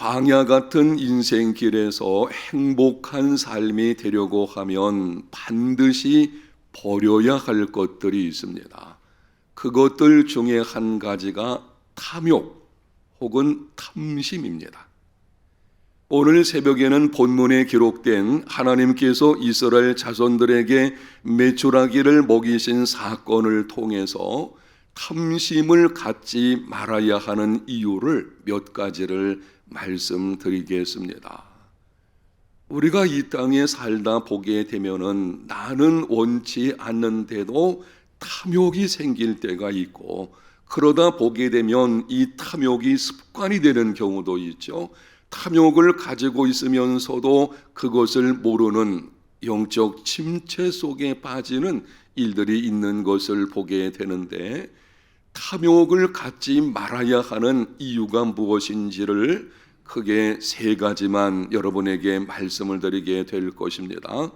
광야 같은 인생길에서 행복한 삶이 되려고 하면 반드시 버려야 할 것들이 있습니다. 그것들 중에 한 가지가 탐욕 혹은 탐심입니다. 오늘 새벽에는 본문에 기록된 하나님께서 이스라엘 자손들에게 메추라기를 먹이신 사건을 통해서 탐심을 갖지 말아야 하는 이유를 몇 가지를 말씀드리겠습니다. 우리가 이 땅에 살다 보게 되면은 나는 원치 않는데도 탐욕이 생길 때가 있고 그러다 보게 되면 이 탐욕이 습관이 되는 경우도 있죠. 탐욕을 가지고 있으면서도 그것을 모르는 영적 침체 속에 빠지는 일들이 있는 것을 보게 되는데 탐욕을 갖지 말아야 하는 이유가 무엇인지를 크게 세 가지만 여러분에게 말씀을 드리게 될 것입니다.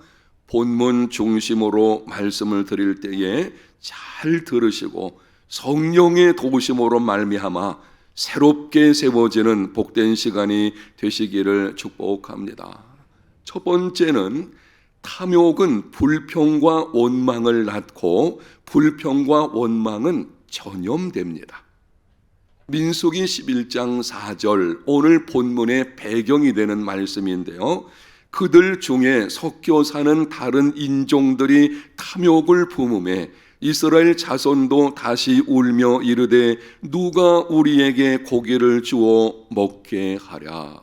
본문 중심으로 말씀을 드릴 때에 잘 들으시고 성령의 도우심으로 말미암아 새롭게 세워지는 복된 시간이 되시기를 축복합니다. 첫 번째는 탐욕은 불평과 원망을 낳고 불평과 원망은 전염됩니다. 민수기 11장 4절 오늘 본문의 배경이 되는 말씀인데요. 그들 중에 섞여 사는 다른 인종들이 탐욕을 품음에 이스라엘 자손도 다시 울며 이르되 누가 우리에게 고기를 주어 먹게 하랴.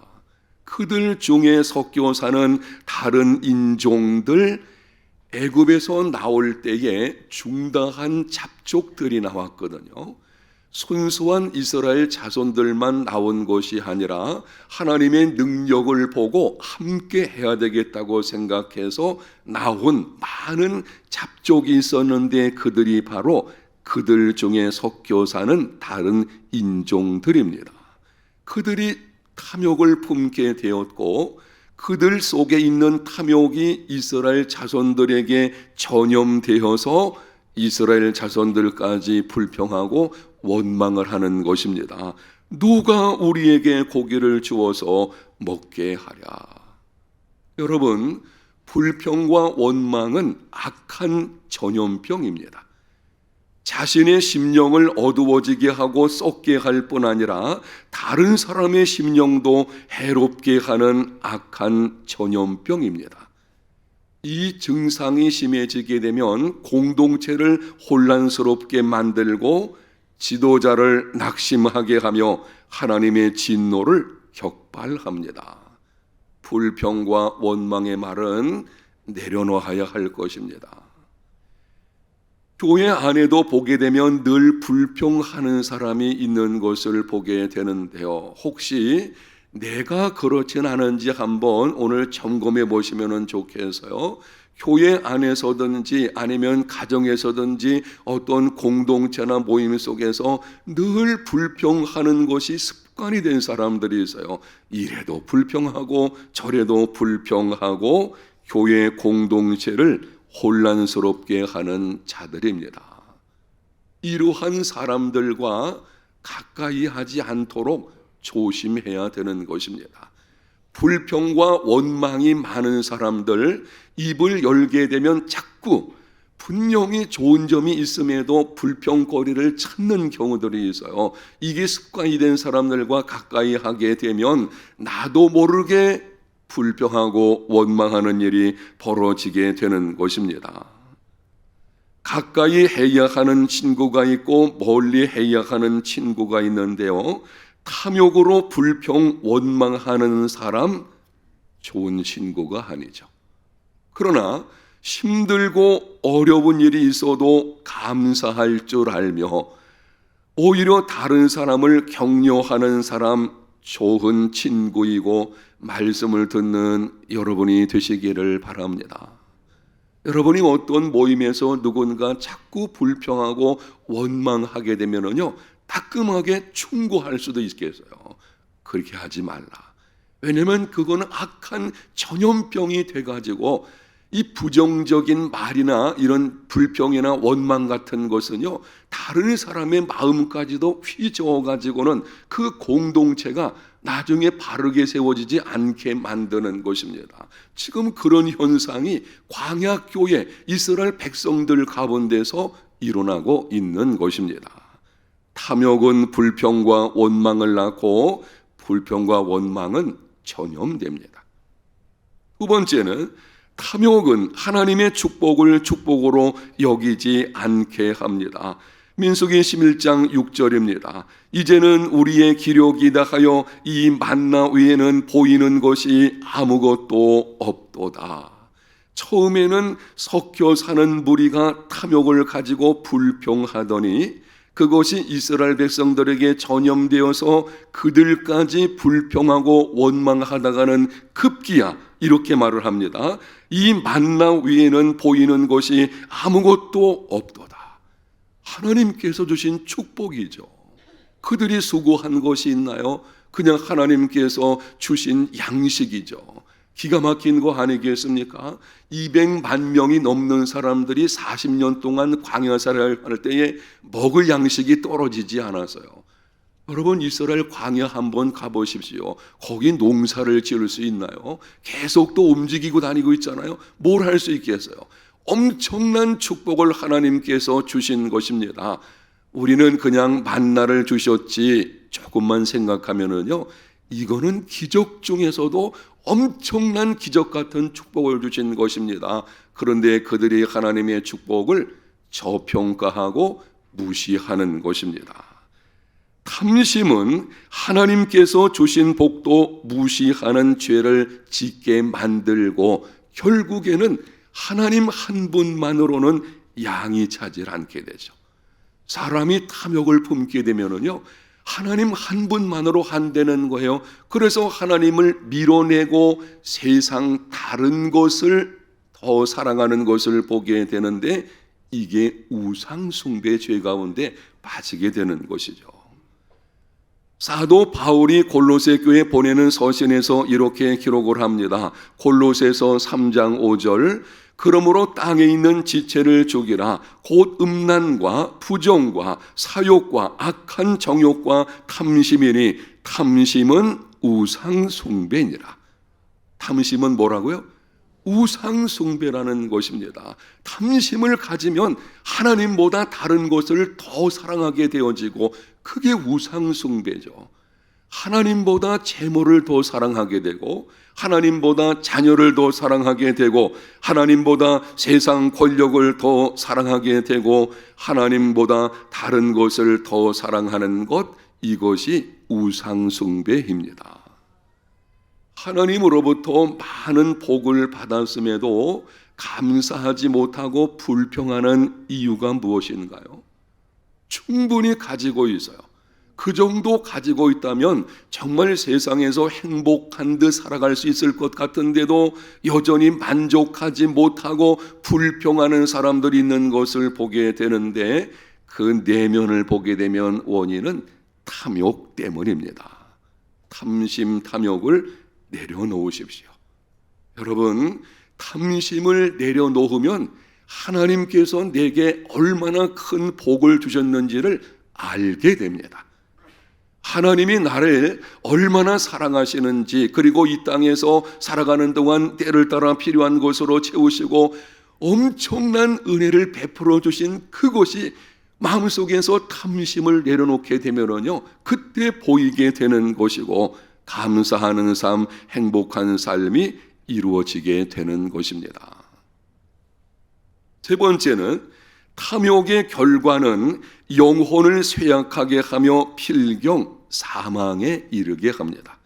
그들 중에 섞여 사는 다른 인종들 애굽에서 나올 때에 중다한 잡족들이 나왔거든요. 순수한 이스라엘 자손들만 나온 것이 아니라 하나님의 능력을 보고 함께 해야 되겠다고 생각해서 나온 많은 잡족이 있었는데 그들이 바로 그들 중에 섞여 사는 다른 인종들입니다. 그들이 탐욕을 품게 되었고 그들 속에 있는 탐욕이 이스라엘 자손들에게 전염되어서 이스라엘 자손들까지 불평하고 원망을 하는 것입니다. 누가 우리에게 고기를 주어서 먹게 하랴. 여러분, 불평과 원망은 악한 전염병입니다. 자신의 심령을 어두워지게 하고 썩게 할 뿐 아니라 다른 사람의 심령도 해롭게 하는 악한 전염병입니다. 이 증상이 심해지게 되면 공동체를 혼란스럽게 만들고 지도자를 낙심하게 하며 하나님의 진노를 격발합니다. 불평과 원망의 말은 내려놓아야 할 것입니다. 교회 안에도 보게 되면 늘 불평하는 사람이 있는 것을 보게 되는데요. 혹시 내가 그렇진 않은지 한번 오늘 점검해 보시면 좋겠어요. 교회 안에서든지 아니면 가정에서든지 어떤 공동체나 모임 속에서 늘 불평하는 것이 습관이 된 사람들이 있어요. 이래도 불평하고 저래도 불평하고 교회 공동체를 혼란스럽게 하는 자들입니다. 이러한 사람들과 가까이 하지 않도록 조심해야 되는 것입니다. 불평과 원망이 많은 사람들 입을 열게 되면 자꾸 분명히 좋은 점이 있음에도 불평거리를 찾는 경우들이 있어요. 이게 습관이 된 사람들과 가까이 하게 되면 나도 모르게 불평하고 원망하는 일이 벌어지게 되는 것입니다. 가까이 해야 하는 친구가 있고 멀리 해야 하는 친구가 있는데요. 탐욕으로 불평 원망하는 사람 좋은 친구가 아니죠. 그러나 힘들고 어려운 일이 있어도 감사할 줄 알며 오히려 다른 사람을 격려하는 사람 좋은 친구이고 말씀을 듣는 여러분이 되시기를 바랍니다. 여러분이 어떤 모임에서 누군가 자꾸 불평하고 원망하게 되면은요, 따끔하게 충고할 수도 있겠어요. 그렇게 하지 말라. 왜냐면 그거는 악한 전염병이 돼가지고 이 부정적인 말이나 이런 불평이나 원망 같은 것은요, 다른 사람의 마음까지도 휘저어 가지고는 그 공동체가 나중에 바르게 세워지지 않게 만드는 것입니다. 지금 그런 현상이 광야 교회 이스라엘 백성들 가운데서 일어나고 있는 것입니다. 탐욕은 불평과 원망을 낳고 불평과 원망은 전염됩니다. 두 번째는 탐욕은 하나님의 축복을 축복으로 여기지 않게 합니다. 민수기 11장 6절입니다. 이제는 우리의 기력이다 하여 이 만나 위에는 보이는 것이 아무것도 없도다. 처음에는 섞여 사는 무리가 탐욕을 가지고 불평하더니 그것이 이스라엘 백성들에게 전염되어서 그들까지 불평하고 원망하다가는 급기야 이렇게 말을 합니다. 이 만나 위에는 보이는 것이 아무것도 없도다. 하나님께서 주신 축복이죠. 그들이 수고한 것이 있나요? 그냥 하나님께서 주신 양식이죠. 기가 막힌 거 아니겠습니까? 200만 명이 넘는 사람들이 40년 동안 광야사를 할 때에 먹을 양식이 떨어지지 않았어요. 여러분 이스라엘 광야 한번 가보십시오. 거기 농사를 지을 수 있나요? 계속 또 움직이고 다니고 있잖아요. 뭘 할 수 있겠어요? 엄청난 축복을 하나님께서 주신 것입니다. 우리는 그냥 만나를 주셨지 조금만 생각하면은요. 이거는 기적 중에서도 엄청난 기적 같은 축복을 주신 것입니다. 그런데 그들이 하나님의 축복을 저평가하고 무시하는 것입니다. 탐심은 하나님께서 주신 복도 무시하는 죄를 짓게 만들고 결국에는 하나님 한 분만으로는 양이 차질 않게 되죠. 사람이 탐욕을 품게 되면은요, 하나님 한 분만으로 한다는 거예요. 그래서 하나님을 밀어내고 세상 다른 것을 더 사랑하는 것을 보게 되는데 이게 우상숭배 죄 가운데 빠지게 되는 것이죠. 사도 바울이 골로새 교회 보내는 서신에서 이렇게 기록을 합니다. 골로새서 3장 5절 그러므로 땅에 있는 지체를 죽이라 곧 음란과 부정과 사욕과 악한 정욕과 탐심이니 탐심은 우상 숭배니라. 탐심은 뭐라고요? 우상 숭배라는 것입니다. 탐심을 가지면 하나님보다 다른 것을 더 사랑하게 되어지고 그게 우상 숭배죠. 하나님보다 재물을 더 사랑하게 되고 하나님보다 자녀를 더 사랑하게 되고 하나님보다 세상 권력을 더 사랑하게 되고 하나님보다 다른 것을 더 사랑하는 것 이것이 우상숭배입니다. 하나님으로부터 많은 복을 받았음에도 감사하지 못하고 불평하는 이유가 무엇인가요? 충분히 가지고 있어요. 그 정도 가지고 있다면 정말 세상에서 행복한 듯 살아갈 수 있을 것 같은데도 여전히 만족하지 못하고 불평하는 사람들이 있는 것을 보게 되는데 그 내면을 보게 되면 원인은 탐욕 때문입니다. 탐심, 탐욕을 내려놓으십시오. 여러분, 탐심을 내려놓으면 하나님께서 내게 얼마나 큰 복을 주셨는지를 알게 됩니다. 하나님이 나를 얼마나 사랑하시는지 그리고 이 땅에서 살아가는 동안 때를 따라 필요한 것으로 채우시고 엄청난 은혜를 베풀어 주신 그것이 마음속에서 탐심을 내려놓게 되면은요 그때 보이게 되는 것이고 감사하는 삶, 행복한 삶이 이루어지게 되는 것입니다. 세 번째는 탐욕의 결과는 영혼을 쇠약하게 하며 필경 사망에 이르게 합니다.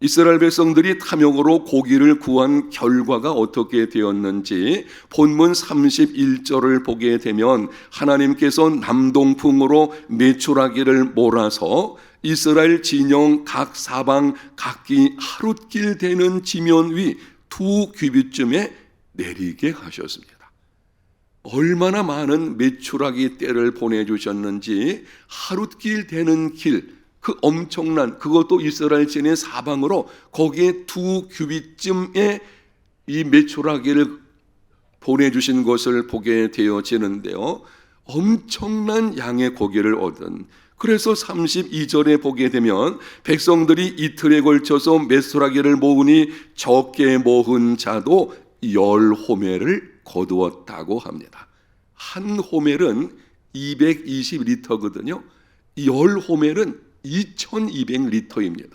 이스라엘 백성들이 탐욕으로 고기를 구한 결과가 어떻게 되었는지 본문 31절을 보게 되면 하나님께서 남동풍으로 메추라기를 몰아서 이스라엘 진영 각 사방 각기 하룻길 되는 지면 위두 규빗쯤에 내리게 하셨습니다. 얼마나 많은 메추라기 떼를 보내주셨는지 하룻길 되는 길, 그 엄청난 그것도 이스라엘 진의 사방으로 거기에 두 규빗쯤에 이 메추라기를 보내주신 것을 보게 되어지는데요. 엄청난 양의 고기를 얻은 그래서 32절에 보게 되면 백성들이 이틀에 걸쳐서 메소라기를 모으니 적게 모은 자도 열 호멜을 거두었다고 합니다. 한 호멜은 220리터거든요. 열 호멜은 2200리터입니다.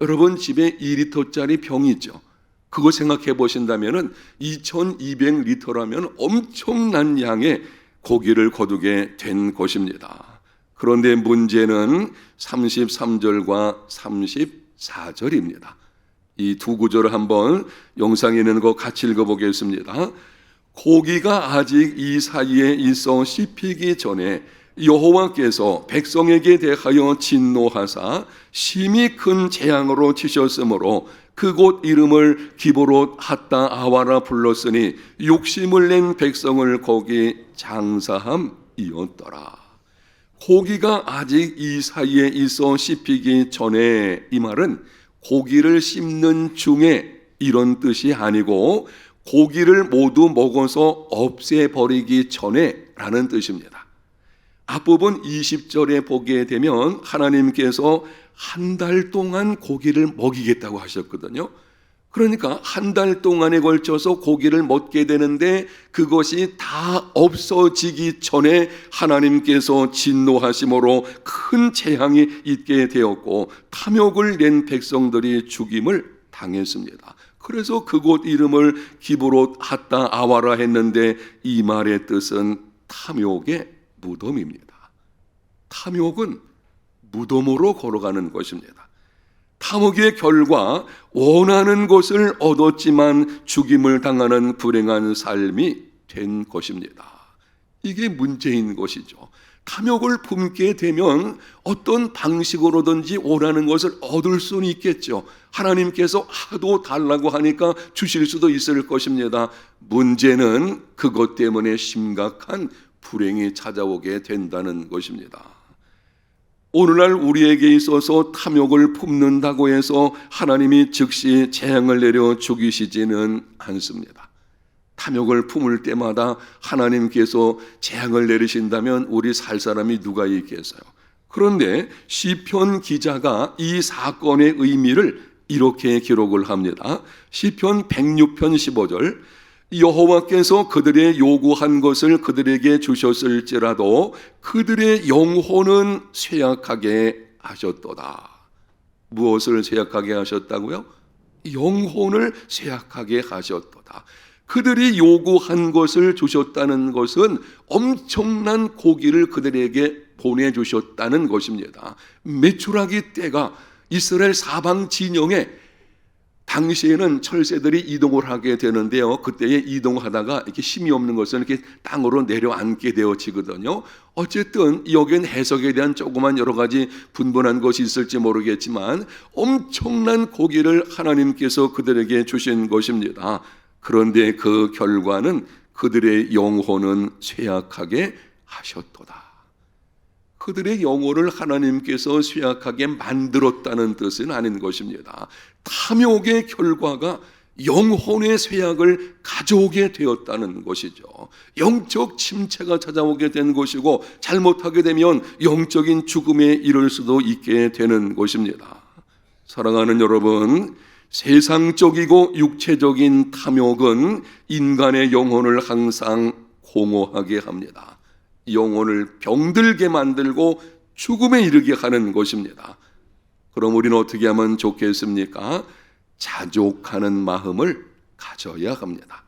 여러분 집에 2리터짜리 병이 있죠. 그거 생각해 보신다면은 2200리터라면 엄청난 양의 고기를 거두게 된 것입니다. 그런데 문제는 33절과 34절입니다. 이 두 구절을 한번 영상에 있는 거 같이 읽어보겠습니다. 고기가 아직 이 사이에 있어 씹히기 전에 여호와께서 백성에게 대하여 진노하사 심히 큰 재앙으로 치셨으므로 그곳 이름을 기보로 핫다 아와라 불렀으니 욕심을 낸 백성을 거기 장사함이었더라. 고기가 아직 이 사이에 있어 씹히기 전에 이 말은 고기를 씹는 중에 이런 뜻이 아니고 고기를 모두 먹어서 없애버리기 전에 라는 뜻입니다. 앞부분 20절에 보게 되면 하나님께서 한 달 동안 고기를 먹이겠다고 하셨거든요. 그러니까 한 달 동안에 걸쳐서 고기를 먹게 되는데 그것이 다 없어지기 전에 하나님께서 진노하심으로 큰 재앙이 있게 되었고 탐욕을 낸 백성들이 죽임을 당했습니다. 그래서 그곳 이름을 기브롯 핫다 아와라 했는데 이 말의 뜻은 탐욕의 무덤입니다. 탐욕은 무덤으로 걸어가는 것입니다. 탐욕의 결과 원하는 것을 얻었지만 죽임을 당하는 불행한 삶이 된 것입니다. 이게 문제인 것이죠. 탐욕을 품게 되면 어떤 방식으로든지 원하는 것을 얻을 수는 있겠죠. 하나님께서 하도 달라고 하니까 주실 수도 있을 것입니다. 문제는 그것 때문에 심각한 불행이 찾아오게 된다는 것입니다. 오늘날 우리에게 있어서 탐욕을 품는다고 해서 하나님이 즉시 재앙을 내려 죽이시지는 않습니다. 탐욕을 품을 때마다 하나님께서 재앙을 내리신다면 우리 살 사람이 누가 있겠어요? 그런데 시편 기자가 이 사건의 의미를 이렇게 기록을 합니다. 시편 106편 15절 여호와께서 그들의 요구한 것을 그들에게 주셨을지라도 그들의 영혼은 쇠약하게 하셨도다. 무엇을 쇠약하게 하셨다고요? 영혼을 쇠약하게 하셨도다. 그들이 요구한 것을 주셨다는 것은 엄청난 고기를 그들에게 보내주셨다는 것입니다. 메추라기 때가 이스라엘 사방 진영에 당시에는 철새들이 이동을 하게 되는데요. 그때에 이동하다가 이렇게 힘이 없는 것은 이렇게 땅으로 내려앉게 되어지거든요. 어쨌든 여기엔 해석에 대한 조그만 여러 가지 분분한 것이 있을지 모르겠지만 엄청난 고기를 하나님께서 그들에게 주신 것입니다. 그런데 그 결과는 그들의 영혼은 쇠약하게 하셨도다. 그들의 영혼을 하나님께서 쇠약하게 만들었다는 뜻은 아닌 것입니다. 탐욕의 결과가 영혼의 쇠약을 가져오게 되었다는 것이죠. 영적 침체가 찾아오게 된 것이고 잘못하게 되면 영적인 죽음에 이를 수도 있게 되는 것입니다. 사랑하는 여러분, 세상적이고 육체적인 탐욕은 인간의 영혼을 항상 공허하게 합니다. 영혼을 병들게 만들고 죽음에 이르게 하는 것입니다. 그럼 우리는 어떻게 하면 좋겠습니까? 자족하는 마음을 가져야 합니다.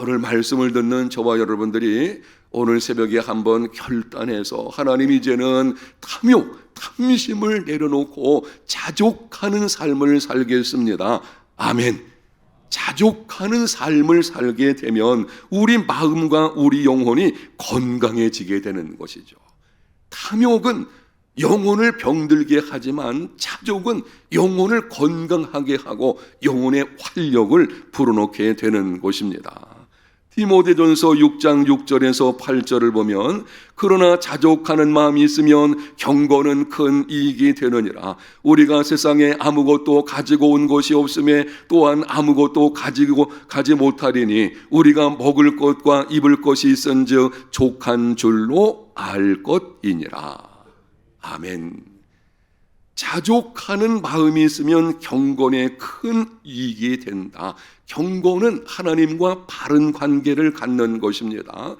오늘 말씀을 듣는 저와 여러분들이 오늘 새벽에 한번 결단해서 하나님 이제는 탐욕, 탐심을 내려놓고 자족하는 삶을 살겠습니다. 아멘. 자족하는 삶을 살게 되면 우리 마음과 우리 영혼이 건강해지게 되는 것이죠. 탐욕은 영혼을 병들게 하지만 자족은 영혼을 건강하게 하고 영혼의 활력을 불어넣게 되는 것입니다. 디모데전서 6장 6절에서 8절을 보면 그러나 자족하는 마음이 있으면 경건은 큰 이익이 되느니라 우리가 세상에 아무것도 가지고 온 것이 없음에 또한 아무것도 가지고 가지 못하리니 우리가 먹을 것과 입을 것이 있은즉 족한 줄로 알 것이니라 아멘. 자족하는 마음이 있으면 경건에 큰 이익이 된다. 경건은 하나님과 바른 관계를 갖는 것입니다.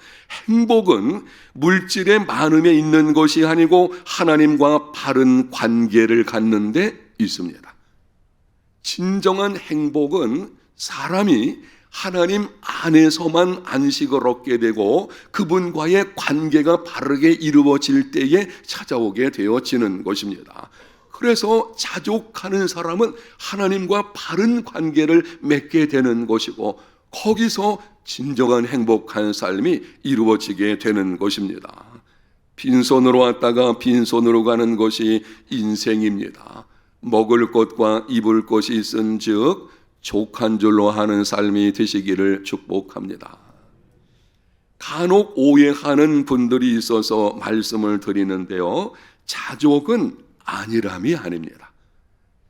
행복은 물질의 많음에 있는 것이 아니고 하나님과 바른 관계를 갖는 데 있습니다. 진정한 행복은 사람이 하나님 안에서만 안식을 얻게 되고 그분과의 관계가 바르게 이루어질 때에 찾아오게 되어지는 것입니다. 그래서 자족하는 사람은 하나님과 바른 관계를 맺게 되는 것이고 거기서 진정한 행복한 삶이 이루어지게 되는 것입니다. 빈손으로 왔다가 빈손으로 가는 것이 인생입니다. 먹을 것과 입을 것이 있은 즉 족한 줄로 하는 삶이 되시기를 축복합니다. 간혹 오해하는 분들이 있어서 말씀을 드리는데요. 자족은 아니람이 아닙니다.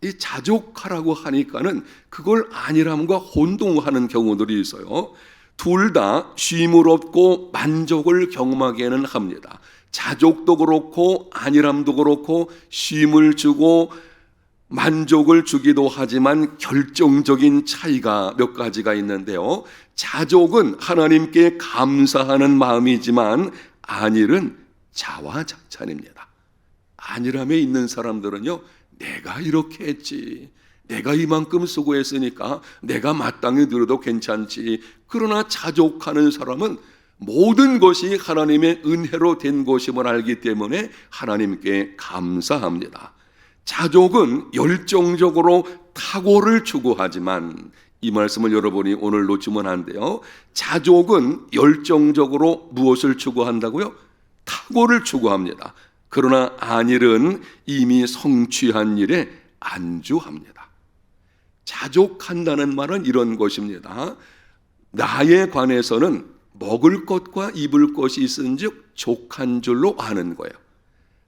이 자족하라고 하니까는 그걸 아니람과 혼동하는 경우들이 있어요. 둘 다 쉼을 얻고 만족을 경험하게는 합니다. 자족도 그렇고 아니람도 그렇고 쉼을 주고 만족을 주기도 하지만 결정적인 차이가 몇 가지가 있는데요. 자족은 하나님께 감사하는 마음이지만 안일은 자화자찬입니다. 안일함에 있는 사람들은요, 내가 이렇게 했지. 내가 이만큼 수고했으니까 내가 마땅히 들어도 괜찮지. 그러나 자족하는 사람은 모든 것이 하나님의 은혜로 된 것임을 알기 때문에 하나님께 감사합니다. 자족은 열정적으로 탁오를 추구하지만 이 말씀을 여러분이 오늘 놓치면 안 돼요. 자족은 열정적으로 무엇을 추구한다고요? 탁오를 추구합니다. 그러나 안일은 이미 성취한 일에 안주합니다. 자족한다는 말은 이런 것입니다. 나에 관해서는 먹을 것과 입을 것이 있은즉 족한 줄로 아는 거예요.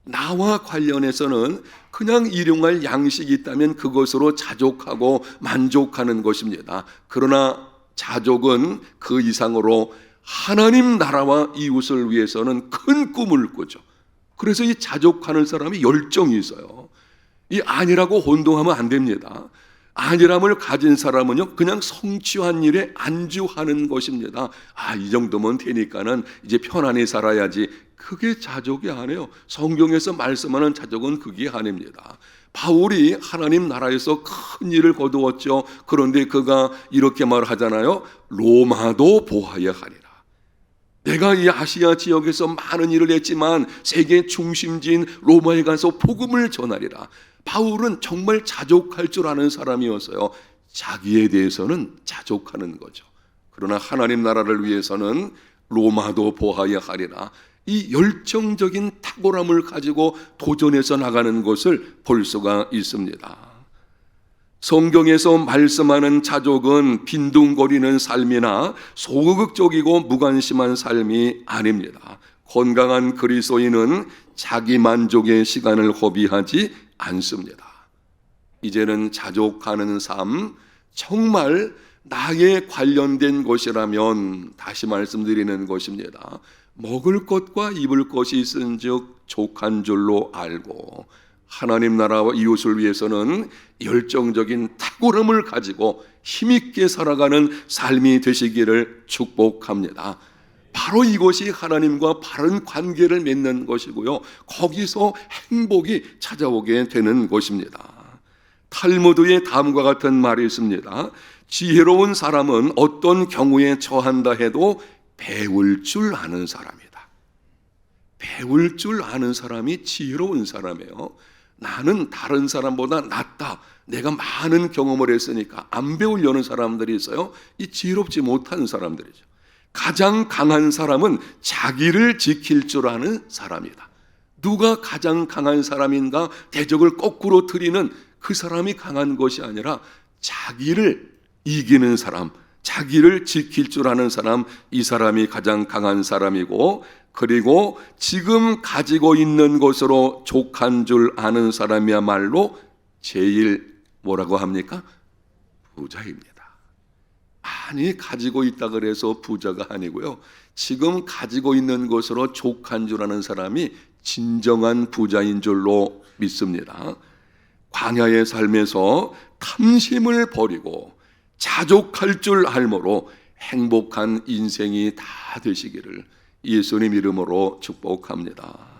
나와 관련해서는 그냥 일용할 양식이 있다면 그것으로 자족하고 만족하는 것입니다. 그러나 자족은 그 이상으로 하나님 나라와 이웃을 위해서는 큰 꿈을 꾸죠. 그래서 이 자족하는 사람이 열정이 있어요. 이 아니라고 혼동하면 안 됩니다. 안일함을 가진 사람은요, 그냥 성취한 일에 안주하는 것입니다. 아, 이 정도면 되니까는 이제 편안히 살아야지. 그게 자족이 아니에요. 성경에서 말씀하는 자족은 그게 아닙니다. 바울이 하나님 나라에서 큰 일을 거두었죠. 그런데 그가 이렇게 말하잖아요. 로마도 보아야 하리라. 내가 이 아시아 지역에서 많은 일을 했지만 세계 중심지인 로마에 가서 복음을 전하리라. 바울은 정말 자족할 줄 아는 사람이었어요. 자기에 대해서는 자족하는 거죠. 그러나 하나님 나라를 위해서는 로마도 보아야 하리라. 이 열정적인 탁월함을 가지고 도전해서 나가는 것을 볼 수가 있습니다. 성경에서 말씀하는 자족은 빈둥거리는 삶이나 소극적이고 무관심한 삶이 아닙니다. 건강한 그리스도인은 자기 만족의 시간을 허비하지 않습니다. 이제는 자족하는 삶, 정말 나에 관련된 것이라면 다시 말씀드리는 것입니다. 먹을 것과 입을 것이 있은즉 족한 줄로 알고 하나님 나라와 이웃을 위해서는 열정적인 탁월함을 가지고 힘있게 살아가는 삶이 되시기를 축복합니다. 바로 이것이 하나님과 바른 관계를 맺는 것이고요. 거기서 행복이 찾아오게 되는 것입니다. 탈무드의 다음과 같은 말이 있습니다. 지혜로운 사람은 어떤 경우에 처한다 해도 배울 줄 아는 사람이다. 배울 줄 아는 사람이 지혜로운 사람이에요. 나는 다른 사람보다 낫다. 내가 많은 경험을 했으니까 안 배우려는 사람들이 있어요. 이 지혜롭지 못한 사람들이죠. 가장 강한 사람은 자기를 지킬 줄 아는 사람이다. 누가 가장 강한 사람인가 대적을 거꾸로 드리는 그 사람이 강한 것이 아니라 자기를 이기는 사람, 자기를 지킬 줄 아는 사람, 이 사람이 가장 강한 사람이고, 그리고 지금 가지고 있는 것으로 족한 줄 아는 사람이야말로 제일 뭐라고 합니까? 부자입니다. 많이 가지고 있다 그래서 부자가 아니고요. 지금 가지고 있는 것으로 족한 줄 아는 사람이 진정한 부자인 줄로 믿습니다. 광야의 삶에서 탐심을 버리고 자족할 줄 알므로 행복한 인생이 다 되시기를 예수님 이름으로 축복합니다.